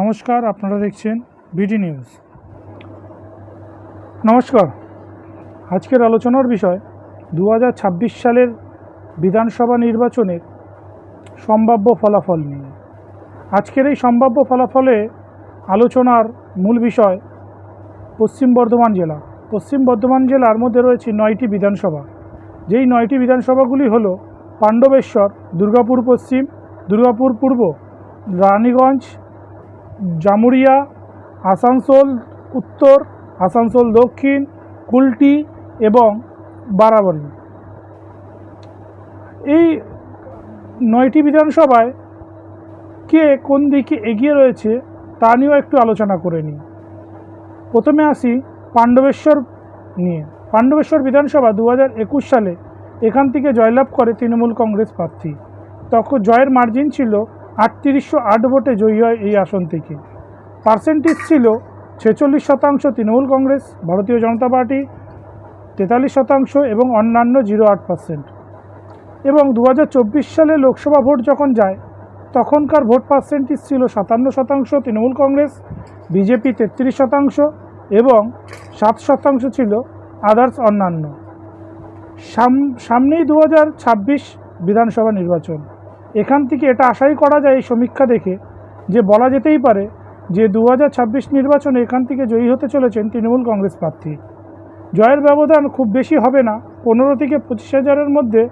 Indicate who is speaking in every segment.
Speaker 1: নমস্কার, আপনারা দেখছেন বিডি নিউজ নমস্কার, আজকের আলোচনার বিষয় দু হাজার ছাব্বিশ সালের বিধানসভা নির্বাচনের সম্ভাব্য ফলাফল নিয়ে। আজকের এই সম্ভাব্য ফলাফলে আলোচনার মূল বিষয় পশ্চিম বর্ধমান জেলা। পশ্চিম বর্ধমান জেলার মধ্যে রয়েছে নয়টি বিধানসভা। যেই নয়টি বিধানসভাগুলি হলো পাণ্ডবেশ্বর, দুর্গাপুর পশ্চিম, দুর্গাপুর পূর্ব, রানীগঞ্জ জামুরিয়া, আসানসোল উত্তর, আসানসোল দক্ষিণ, কুলটি এবং বারাবরী। এই নয়টি বিধানসভায় কে কোন দিকে এগিয়ে রয়েছে তা নিয়েও একটু আলোচনা করে নিই। প্রথমে আসি পাণ্ডবেশ্বর নিয়ে। পাণ্ডবেশ্বর বিধানসভা দু সালে এখান থেকে জয়লাভ করে তৃণমূল কংগ্রেস প্রার্থী। তখন জয়ের মার্জিন ছিল আটত্রিশশো আট ভোটে জয়ী হয় এই আসন থেকে। পার্সেন্টেজ ছিল ছেচল্লিশ শতাংশ তৃণমূল কংগ্রেস, ভারতীয় জনতা পার্টি, তেতাল্লিশ শতাংশ এবং অন্যান্য জিরো আট পার্সেন্ট। এবং দু হাজার চব্বিশ সালে লোকসভা ভোট যখন যায়, তখনকার ভোট পার্সেন্টেজ ছিল সাতান্ন শতাংশ তৃণমূল কংগ্রেস, বিজেপি তেত্রিশ শতাংশ এবং সাত শতাংশ ছিল আদার্স অন্যান্য। সাম- সামনেই দু হাজার ছাব্বিশ বিধানসভা নির্বাচন। এখান থেকে এটা আশাই করা যায় এই সমীক্ষা দেখে যে বলা যেতেই পারে যে দু হাজার ছাব্বিশ নির্বাচনে এখান থেকে জয়ী হতে চলেছেন তৃণমূল কংগ্রেস প্রার্থী। জয়ের ব্যবধান খুব বেশি হবে না, পনেরো থেকে পঁচিশ হাজারের মধ্যে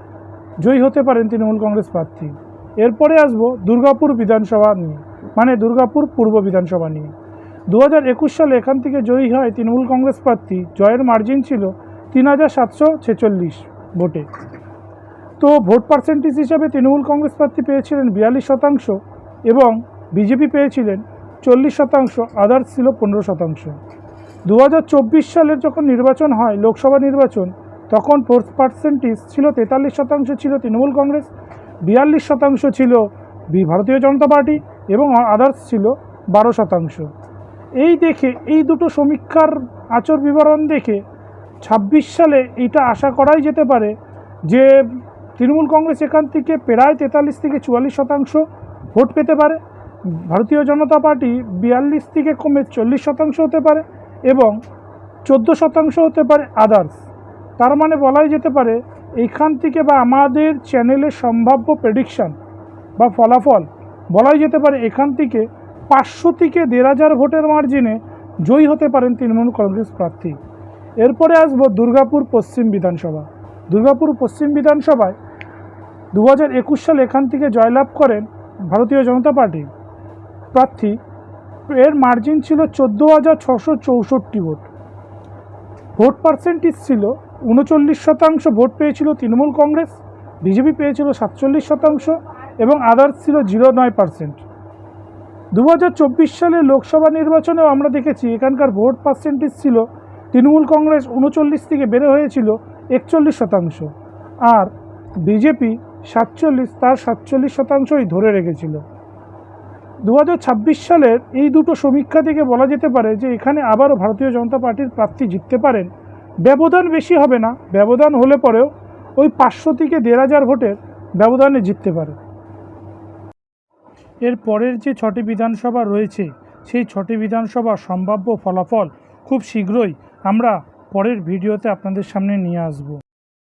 Speaker 1: জয়ী হতে পারেন তৃণমূল কংগ্রেস প্রার্থী। এরপরে আসব দুর্গাপুর বিধানসভা নিয়ে মানে দুর্গাপুর পূর্ব বিধানসভা নিয়ে। দু হাজার একুশ সালে এখান থেকে জয়ী হয় তৃণমূল কংগ্রেস প্রার্থী, জয়ের মার্জিন ছিল তিন হাজার সাতশো ছেচল্লিশ ভোটে। তো ভোট পার্সেন্টেজ হিসাবে তৃণমূল কংগ্রেস প্রার্থী পেয়েছিলেন বিয়াল্লিশ শতাংশ এবং বিজেপি পেয়েছিলেন চল্লিশ শতাংশ আদার্স ছিল পনেরো শতাংশ। দু হাজার চব্বিশ সালের যখন নির্বাচন হয়, লোকসভা নির্বাচন, তখন ভোট পার্সেন্টেজ ছিল তেতাল্লিশ শতাংশ ছিল তৃণমূল কংগ্রেস, বিয়াল্লিশ শতাংশ ছিল বি- ভারতীয় জনতা পার্টি এবং আদার্স ছিল বারো শতাংশ। এই দেখে, এই দুটো সমীক্ষার আচর বিবরণ দেখে ছাব্বিশ সালে এটা আশা করাই যেতে পারে যে তৃণমূল কংগ্রেস এখান থেকে প্রায় তেতাল্লিশ থেকে চুয়াল্লিশ শতাংশ ভোট পেতে পারে। ভারতীয় জনতা পার্টি বিয়াল্লিশ থেকে কমে চল্লিশ শতাংশ হতে পারে এবং চোদ্দ শতাংশ হতে পারে আদার্স তার মানে বলাই যেতে পারে, এইখান থেকে বা আমাদের চ্যানেলের সম্ভাব্য প্রেডিকশান বা ফলাফল বলাই যেতে পারে এখান থেকে পাঁচশো থেকে দেড় হাজার ভোটের মার্জিনে জয়ী হতে পারেন তৃণমূল কংগ্রেস প্রার্থী। এরপরে আসব দুর্গাপুর পশ্চিম বিধানসভা। দুর্গাপুর পশ্চিম বিধানসভায় দু হাজার একুশ সালে এখান থেকে জয়লাভ করেন ভারতীয় জনতা পার্টি। প্রার্থী, এর মার্জিন ছিল চোদ্দ হাজার ছশো চৌষট্টি ভোট। ভোট পার্সেন্টেজ ছিল উনচল্লিশ শতাংশ, ভোট পেয়েছিল তৃণমূল কংগ্রেস, বিজেপি পেয়েছিল সাতচল্লিশ শতাংশ এবং আদার্স ছিল জিরো নয় পার্সেন্ট দু সালে লোকসভা নির্বাচনেও আমরা দেখেছি এখানকার ভোট পার্সেন্টেজ ছিল তৃণমূল কংগ্রেস উনচল্লিশ থেকে বেড়ে হয়েছিল একচল্লিশ শতাংশ। আর বিজেপি সাতচল্লিশ, তার সাতচল্লিশ শতাংশই ধরে রেখেছিল। দু হাজার ছাব্বিশ সালের এই দুটো সমীক্ষা থেকে বলা যেতে পারে যে, এখানে আবারও ভারতীয় জনতা পার্টির প্রার্থী জিততে পারেন। ব্যবধান বেশি হবে না, ব্যবধান হলে পরেও ওই পাঁচশো থেকে দেড় হাজার ভোটের ব্যবধানে জিততে পারে। এর পরের যে ছটি বিধানসভা রয়েছে, সেই ছটি বিধানসভার সম্ভাব্য ফলাফল খুব শীঘ্রই আমরা পরের ভিডিওতে আপনাদের সামনে নিয়ে আসব।